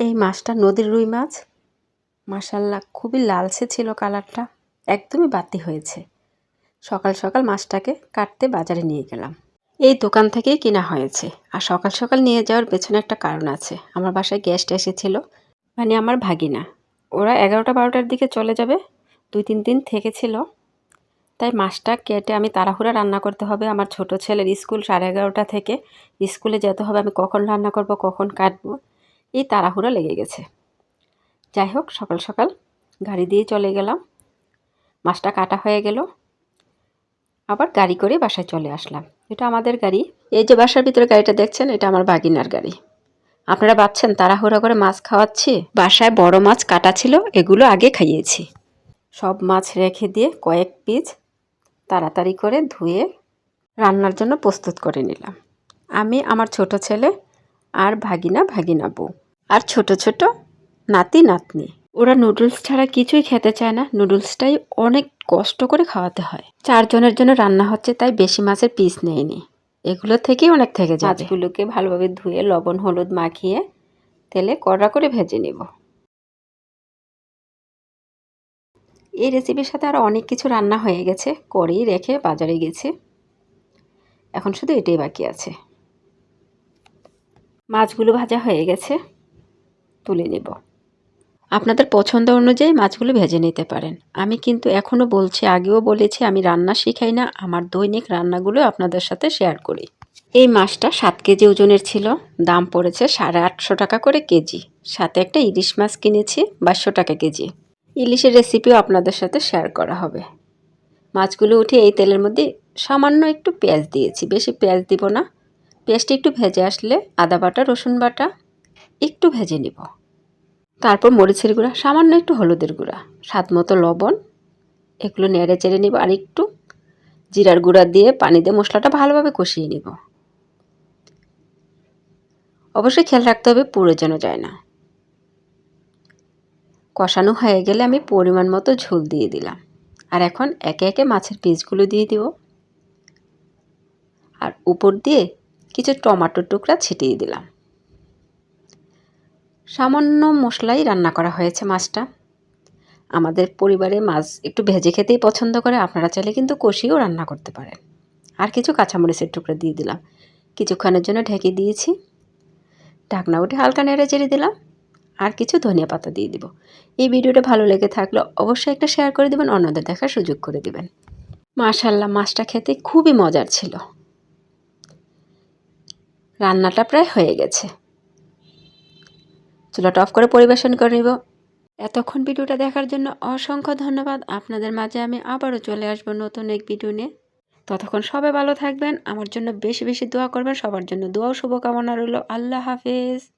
এই মাছটা নদীর রুই মাছ। মাসাল্লাহ খুবই লালচে ছিল কালারটা। একদমই বাতি হয়েছে। সকাল সকাল মাছটাকে কাটতে বাজারে নিয়ে গেলাম। এই দোকান থেকেই কেনা হয়েছে। আর সকাল সকাল নিয়ে যাওয়ার পেছনে একটা কারণ আছে। আমার বাসায় গেস্ট এসেছিল। মানে আমার ভাগিনা। ওরা এগারোটা বারোটার দিকে চলে যাবে। দুই তিন দিন থেকেছিল। তাই মাছটা কেটে আমি তাড়াহুড়া রান্না করতে হবে। আমার ছোট ছেলের স্কুল সাড়ে এগারোটা থেকে। স্কুলে যেতে হবে। আমি কখন রান্না করব, কখন কাটবো। এই তাড়াহুড়া লেগে গেছে। যাই হোক, সকাল সকাল গাড়ি দিয়ে চলে গেলাম। মাছটা কাটা হয়ে গেল। আবার গাড়ি করে বাসায় চলে আসলাম। এটা আমাদের গাড়ি। এই যে বাসার ভিতরে গাড়িটা দেখছেন, এটা আমার বাগিনার গাড়ি। আপনারা ভাবছেন, তাড়াহুড়া করে মাছ খাওয়াচ্ছি? বাসায় বড় মাছ কাটা ছিল, এগুলো আগে খাইয়েছি। সব মাছ রেখে দিয়ে কয়েক পিস তাড়াতাড়ি করে ধুয়ে রান্নার জন্য প্রস্তুত করে নিলাম। আমি, আমার ছোট ছেলে আর ভাগিনা ভাগিনা বউ। আর ছোট ছোট নাতি নাতনি। ওরা নুডলস ছাড়া কিছুই খেতে চায় না। নুডলসটাই অনেক কষ্ট করে খাওয়াতে হয়। চারজনের জন্য রান্না হচ্ছে, তাই বেশি মাছের পিস নেয়নি। এগুলো থেকেই অনেক থেকে যায় মাছগুলোকে ভালোভাবে ধুয়ে লবণ, হলুদ মাখিয়ে তেলে কড়া করে ভেজে নেব। এই রেসিপির সাথে আরও অনেক কিছু রান্না হয়ে গেছে, করেই রেখে বাজারে গেছি। এখন শুধু এটাই বাকি আছে। মাছগুলো ভাজা হয়ে গেছে, তুলে নেব। আপনাদের পছন্দ অনুযায়ী মাছগুলো ভেজে নিতে পারেন। আমি কিন্তু এখনও বলছি, আগেও বলেছি, আমি রান্না শিখাই না, আমার দৈনিক রান্নাগুলো আপনাদের সাথে শেয়ার করি। এই মাছটা সাত কেজি ওজনের ছিল, দাম পড়েছে সাড়ে আটশো টাকা করে কেজি। সাথে একটা ইলিশ মাছ কিনেছি, বাইশশো টাকা কেজি। ইলিশের রেসিপিও আপনাদের সাথে শেয়ার করা হবে। মাছগুলো উঠে এই তেলের মধ্যে সামান্য একটু পেঁয়াজ দিয়েছি, বেশি পেঁয়াজ দিব না। পেঁয়াজটা একটু ভেজে আসলে আদা বাটা, রসুন বাটা একটু ভেজে নিব। তারপর মরিচের গুঁড়া, সামান্য একটু হলুদের গুঁড়া, স্বাদ মতো লবণ, এগুলো নেড়ে চেড়ে নিব আর একটু জিরার গুঁড়া দিয়ে পানি দিয়ে মশলাটা ভালোভাবে কষিয়ে নিব। অবশ্যই খেয়াল রাখতে হবে পুরো যেন যায় না। কষানো হয়ে গেলে আমি পরিমাণ মতো ঝোল দিয়ে দিলাম। আর এখন একে একে মাছের পিসগুলো দিয়ে দিব। আর উপর দিয়ে কিছু টমাটোর টুকরা ছিটিয়ে দিলাম। সামান্য মশলাই রান্না করা হয়েছে মাছটা। আমাদের পরিবারে মাছ একটু ভেজে খেতেই পছন্দ করে, আপনারা চাইলে কিন্তু কষিয়েও রান্না করতে পারেন। আর কিছু কাঁচামরিচের টুকরা দিয়ে দিলাম। কিছুক্ষণের জন্য ঢেকে দিয়েছি। ঢাকনা উঠে হালকা নেড়ে চেড়ে দিলাম। আর কিছু ধনিয়া পাতা দিয়ে দিব। এই ভিডিওটা ভালো লেগে থাকলে অবশ্যই একটা শেয়ার করে দেবেন, অন্যদের দেখার সুযোগ করে দেবেন। মাশাল্লাহ মাছটা খেতে খুবই মজার ছিল। রান্নাটা প্রায় হয়ে গেছে। চুলাটা অফ করে পরিবেশন করে নিব। এতক্ষণ ভিডিওটা দেখার জন্য অসংখ্য ধন্যবাদ। আপনাদের মাঝে আমি আবারও চলে আসব নতুন এক ভিডিও নিয়ে। ততক্ষণ সবাই ভালো থাকবেন। আমার জন্য বেশি বেশি দোয়া করবেন। সবার জন্য দোয়াও শুভকামনা রইল। আল্লাহ হাফেজ।